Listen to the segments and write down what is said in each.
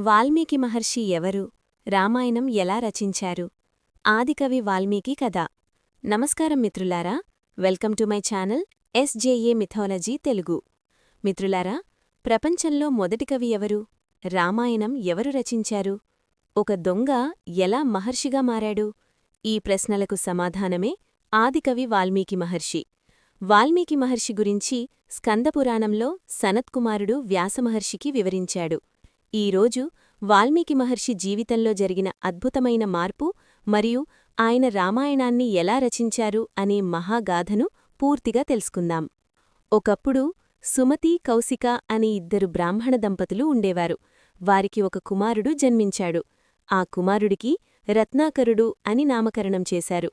వాల్మీకి మహర్షి ఎవరు? రామాయణం ఎలా రచించారు? ఆదికవి వాల్మీకి కథ. నమస్కారం మిత్రులారా welcome to my channel SJA mythology Telugu. మిత్రులారా ప్రపంచంలో మొదటి కవి ఎవరు? రామాయణం ఎవరు రచించారు? ఒక దొంగ ఎలా మహర్షిగా మారాడు? ఈ ప్రశ్నలకు సమాధానమే ఆదికవి వాల్మీకి మహర్షి. వాల్మీకి మహర్షి గురించి స్కందపురాణంలో సనత్కుమారుడు వ్యాసమహర్షికి వివరించాడు. ఈరోజు వాల్మీకి మహర్షి జీవితంలో జరిగిన అద్భుతమైన మార్పు మరియు ఆయన రామాయణాన్ని ఎలా రచించారు అనే మహాగాథను పూర్తిగా తెలుసుకుందాం. ఒకప్పుడు సుమతి కౌశిక అనే ఇద్దరు బ్రాహ్మణ దంపతులు ఉండేవారు. వారికి ఒక కుమారుడు జన్మించాడు. ఆ కుమారుడికి రత్నాకరుడు అని నామకరణం చేశారు.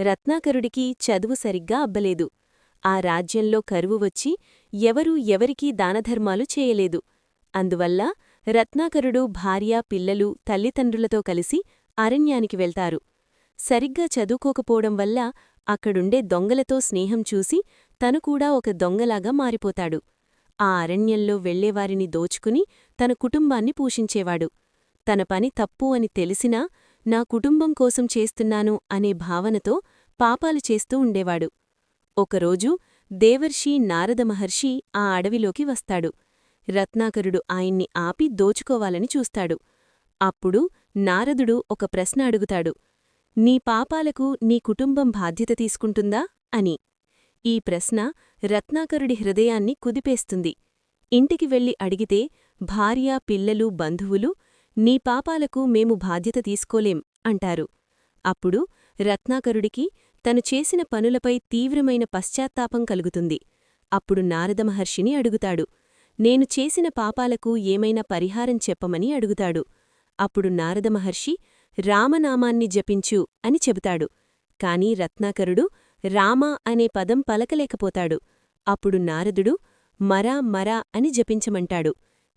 రత్నాకరుడికి చదువు సరిగ్గా అబ్బలేదు. ఆ రాజ్యంలో కరువు వచ్చి ఎవరూ ఎవరికీ దానధర్మాలు చేయలేదు. అందువల్ల రత్నాకరుడు భార్య పిల్లలు తల్లిదండ్రులతో కలిసి అరణ్యానికి వెళ్తారు. సరిగ్గా చదువుకోకపోవడం వల్ల అక్కడుండే దొంగలతో స్నేహం చూసి తను కూడా ఒక దొంగలాగా మారిపోతాడు. ఆ అరణ్యంలో వెళ్ళేవారిని దోచుకుని తన కుటుంబాన్ని పోషించేవాడు. తన పని తప్పు అని తెలిసినా నా కుటుంబం కోసం చేస్తున్నాను అనే భావనతో పాపాలు చేస్తూ ఉండేవాడు. ఒకరోజు దేవర్షి నారద మహర్షి ఆ అడవిలోకి వస్తాడు. రత్నాకరుడు ఆయన్ని ఆపి దోచుకోవాలని చూస్తాడు. అప్పుడు నారదుడు ఒక ప్రశ్న అడుగుతాడు. నీ పాపాలకు నీ కుటుంబం బాధ్యత తీసుకుంటుందా? అని. ఈ ప్రశ్న రత్నాకరుడి హృదయాన్ని కుదిపేస్తుంది. ఇంటికి వెళ్ళి అడిగితే భార్య పిల్లలు బంధువులు నీ పాపాలకు మేము బాధ్యత తీసుకోలేం అంటారు. అప్పుడు రత్నాకరుడికి తను చేసిన పనులపై తీవ్రమైన పశ్చాత్తాపం కలుగుతుంది. అప్పుడు నారదమహర్షిని అడుగుతాడు. నేను చేసిన పాపాలకు ఏమైనా పరిహారం చెప్పమని అడుగుతాడు. అప్పుడు నారదమహర్షి రామనామాన్ని జపించు అని చెబుతాడు. కాని రత్నాకరుడు రామ అనే పదం పలకలేకపోతాడు. అప్పుడు నారదుడు మరా మరా అని జపించమంటాడు.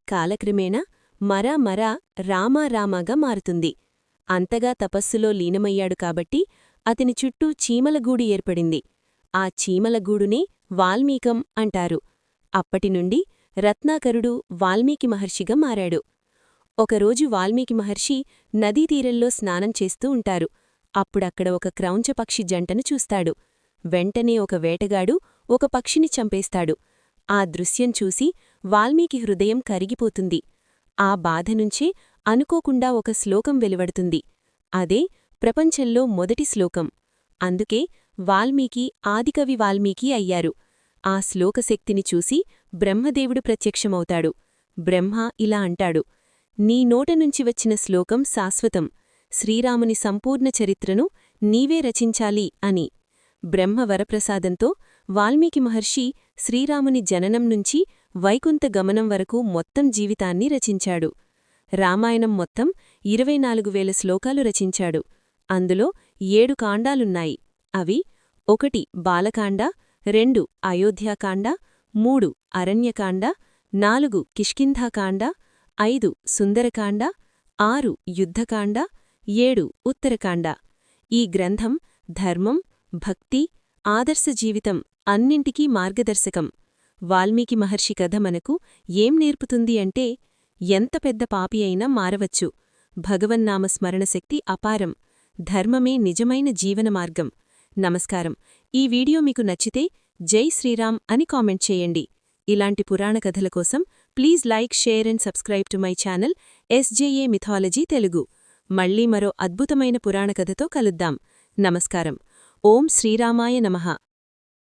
కాలక్రమేణా మరా మరా రామారామాగా మారుతుంది. అంతగా తపస్సులో లీనమయ్యాడు కాబట్టి అతని చుట్టూ చీమలగూడు ఏర్పడింది. ఆ చీమలగూడునే వాల్మీకం అంటారు. అప్పటినుండి రత్నాకరుడు వాల్మీకి మహర్షిగా మారాడు. ఒకరోజు వాల్మీకి మహర్షి నదీతీరంలో స్నానం చేస్తూ ఉంటారు. అప్పుడక్కడ ఒక క్రౌంచపక్షి జంటను చూస్తాడు. వెంటనే ఒక వేటగాడు ఒక పక్షిని చంపేస్తాడు. ఆ దృశ్యం చూసి వాల్మీకి హృదయం కరిగిపోతుంది. ఆ బాధనుంచే అనుకోకుండా ఒక శ్లోకం వెలువడుతుంది. అదే ప్రపంచంలో మొదటి శ్లోకం. అందుకే వాల్మీకి ఆదికవి వాల్మీకి అయ్యారు. ఆ శ్లోకశక్తిని చూసి బ్రహ్మదేవుడు ప్రత్యక్షమవుతాడు. బ్రహ్మ ఇలా అంటాడు నీ నోటనుంచి వచ్చిన శ్లోకం శాశ్వతం. శ్రీరాముని సంపూర్ణ చరిత్రను నీవే రచించాలి అని. బ్రహ్మ వరప్రసాదంతో వాల్మీకి మహర్షి శ్రీరాముని జననం నుంచి వైకుంఠ గమనం వరకు మొత్తం జీవితాన్ని రచించాడు. రామాయణం మొత్తం ఇరవై నాలుగు వేల శ్లోకాలు రచించాడు. అందులో ఏడు కాండాలున్నాయి. అవి ఒకటి బాలకాండ రెండు అయోధ్యాకాండ మూడు అరణ్యకాండ నాలుగు కిష్కింధాకాండ ఐదు సుందరకాండ ఆరు యుద్ధకాండ ఏడు ఉత్తరకాండ. ఈ గ్రంథం ధర్మం భక్తి ఆదర్శ జీవితం అన్నింటికీ మార్గదర్శకం. వాల్మీకి మహర్షి కథ మనకు ఏం నేర్పుతుంది అంటే ఎంత పెద్ద పాపి అయినా మారవచ్చు. భగవన్నామ స్మరణశక్తి అపారం. ధర్మమే నిజమైన జీవన మార్గం. నమస్కారం. ఈ వీడియో మీకు నచ్చితే జై శ్రీరామ్ అని కామెంట్ చేయండి. ఇలాంటి పురాణ కథల కోసం please like share and subscribe to my channel SJA mythology Telugu. మళ్ళీ మరో అద్భుతమైన పురాణ కథతో కలుద్దాం. నమస్కారం. ఓం శ్రీరామాయ నమః.